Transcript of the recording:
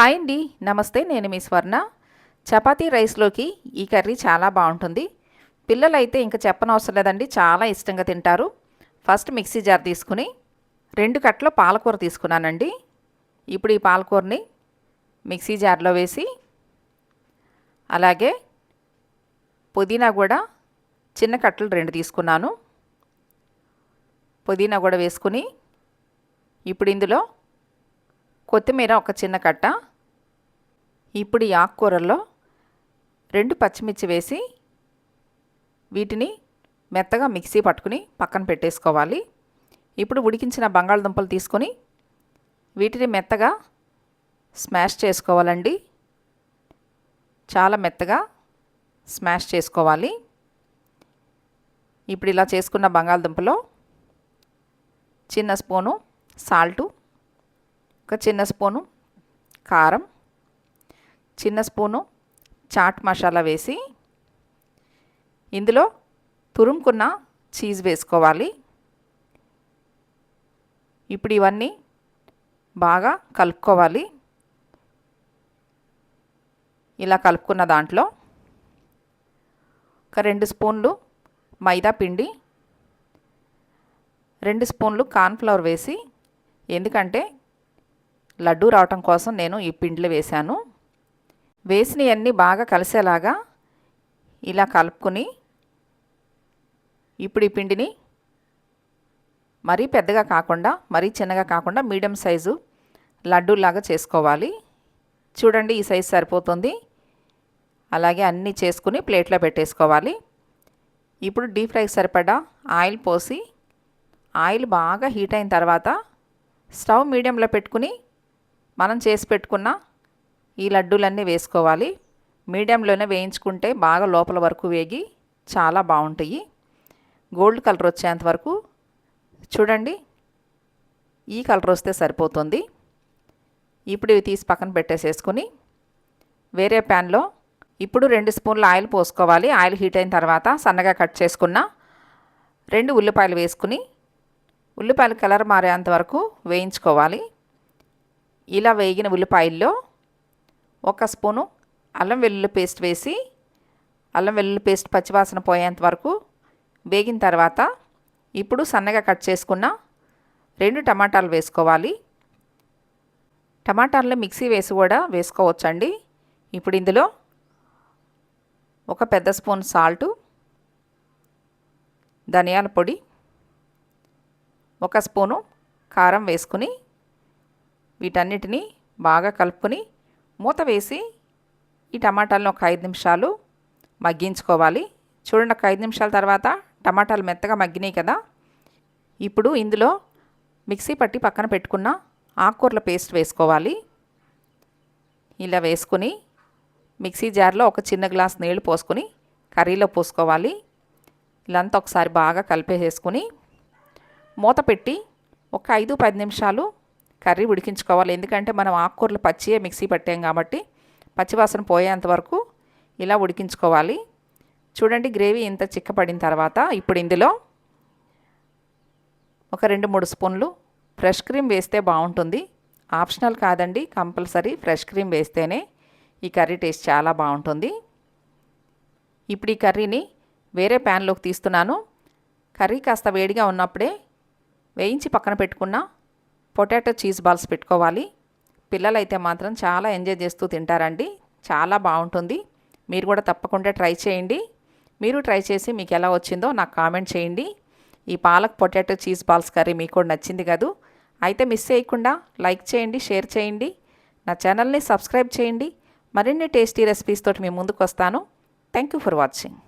Hi అండి. నమస్తే నేను మీ స్వర్ణ. చపాతీ రైస్లోకి ఈ కర్రీ చాలా బాగుంటుంది. పిల్లలైతే ఇంకా చెప్పనవసరం లేదండి చాలా ఇష్టంగా తింటారు. ఫస్ట్ మిక్సీ జార్ తీసుకుని రెండు కట్టల పాలకూర తీసుకున్నానండి. ఇప్పుడు ఈ పాలకూరని మిక్సీ జార్లో వేసి అలాగే పుదీనా కూడా చిన్న కట్టలు రెండు తీసుకున్నాను. పుదీనా కూడా వేసుకుని ఇప్పుడు ఇందులో కొత్తిమీర ఒక చిన్న కట్ట ఇప్పుడు ఈ ఆకుకూరల్లో రెండు పచ్చిమిర్చి వేసి వీటిని మెత్తగా మిక్సీ పట్టుకుని పక్కన పెట్టేసుకోవాలి. ఇప్పుడు ఉడికించిన బంగాళదుంపలు తీసుకొని వీటిని మెత్తగా స్మాష్ చేసుకోవాలండి. చాలా మెత్తగా స్మాష్ చేసుకోవాలి. ఇప్పుడు ఇలా చేసుకున్న బంగాళదుంపలో చిన్న స్పూను సాల్టు ఒక చిన్న స్పూను కారం చిన్న స్పూను చాట్ మసాలా వేసి ఇందులో తురుముకున్న చీజ్ వేసుకోవాలి. ఇప్పుడు ఇవన్నీ బాగా కలుపుకోవాలి. ఇలా కలుపుకున్న దాంట్లో ఒక రెండు స్పూన్లు మైదా పిండి రెండు స్పూన్లు కార్న్ఫ్లవర్ వేసి ఎందుకంటే లడ్డు రావటం కోసం నేను ఈ పిండిలు వేశాను. వేసినవన్నీ బాగా కలిసేలాగా ఇలా కలుపుకొని ఇప్పుడు ఈ పిండిని మరీ పెద్దగా కాకుండా మరీ చిన్నగా కాకుండా మీడియం సైజు లడ్డూలాగా చేసుకోవాలి. చూడండి ఈ సైజు సరిపోతుంది. అలాగే అన్నీ చేసుకుని ప్లేట్లో పెట్టేసుకోవాలి. ఇప్పుడు డీప్ ఫ్రైకి సరిపడా ఆయిల్ పోసి ఆయిల్ బాగా హీట్ అయిన తర్వాత స్టవ్ మీడియంలో పెట్టుకుని మనం చేసి పెట్టుకున్న ఈ లడ్డూలన్నీ వేసుకోవాలి. మీడియంలోనే వేయించుకుంటే బాగా లోపల వరకు వేగి చాలా బాగుంటాయి. గోల్డ్ కలర్ వచ్చేంత వరకు చూడండి. ఈ కలర్ వస్తే సరిపోతుంది. ఇప్పుడు ఇవి తీసి పక్కన పెట్టేసేసుకుని వేరే ప్యాన్లో ఇప్పుడు రెండు స్పూన్ల ఆయిల్ పోసుకోవాలి. ఆయిల్ హీట్ అయిన తర్వాత సన్నగా కట్ చేసుకున్న రెండు ఉల్లిపాయలు వేసుకుని ఉల్లిపాయలు కలర్ మారేంత వరకు వేయించుకోవాలి. ఇలా వేగిన ఉల్లిపాయల్లో ఒక స్పూను అల్లం వెల్లుల్లి పేస్ట్ వేసి అల్లం వెల్లుల్లి పేస్ట్ పచ్చివాసన పోయేంత వరకు వేగిన తర్వాత ఇప్పుడు సన్నగా కట్ చేసుకున్న రెండు టమాటాలు వేసుకోవాలి. టమాటాలను మిక్సీ వేసి కూడా వేసుకోవచ్చండి. ఇప్పుడు ఇందులో ఒక పెద్ద స్పూన్ సాల్టు ధనియాల పొడి ఒక స్పూను కారం వేసుకుని వీటన్నిటిని బాగా కలుపుకొని మూత వేసి ఈ టమాటాలను ఒక ఐదు నిమిషాలు మగ్గించుకోవాలి. చూడండి ఒక ఐదు నిమిషాల తర్వాత టమాటాలు మెత్తగా మగ్గినాయి కదా. ఇప్పుడు ఇందులో మిక్సీ పట్టి పక్కన పెట్టుకున్న ఆకుకూరల పేస్ట్ వేసుకోవాలి. ఇలా వేసుకుని మిక్సీ జార్లో ఒక చిన్న గ్లాస్ నీళ్ళు పోసుకొని కర్రీలో పోసుకోవాలి. ఇలాంతా ఒకసారి బాగా కలిపేసేసుకుని మూత పెట్టి ఒక ఐదు పది నిమిషాలు కర్రీ ఉడికించుకోవాలి. ఎందుకంటే మనం ఆకుకూరలు పచ్చియే మిక్సీ పట్టాం కాబట్టి పచ్చివాసన పోయేంత వరకు ఇలా ఉడికించుకోవాలి. చూడండి గ్రేవీ ఇంత చిక్కపడిన తర్వాత ఇప్పుడు ఇందులో ఒక రెండు మూడు స్పూన్లు ఫ్రెష్ క్రీమ్ వేస్తే బాగుంటుంది. ఆప్షనల్ కాదండి కంపల్సరీ ఫ్రెష్ క్రీమ్ వేస్తేనే ఈ కర్రీ టేస్ట్ చాలా బాగుంటుంది. ఇప్పుడు ఈ కర్రీని వేరే ప్యాన్లోకి తీస్తున్నాను. కర్రీ కాస్త వేడిగా ఉన్నప్పుడే వేయించి పక్కన పెట్టుకున్న పొటాటో చీజ్ బాల్స్ పెట్టుకోవాలి. పిల్లలైతే మాత్రం చాలా ఎంజాయ్ చేస్తూ తింటారండి. చాలా బాగుంటుంది. మీరు కూడా తప్పకుండా ట్రై చేయండి. మీరు ట్రై చేసి మీకు ఎలా వచ్చిందో నాకు కామెంట్ చేయండి. ఈ palak potato cheese balls curry మీకు కూడా నచ్చింది కదూ? అయితే మిస్ చేయకుండా లైక్ చేయండి షేర్ చేయండి. నా ఛానల్ని సబ్స్క్రైబ్ చేయండి. మరిన్ని టేస్టీ రెసిపీస్ తోటి మీ ముందుకు వస్తాను. Thank you for watching.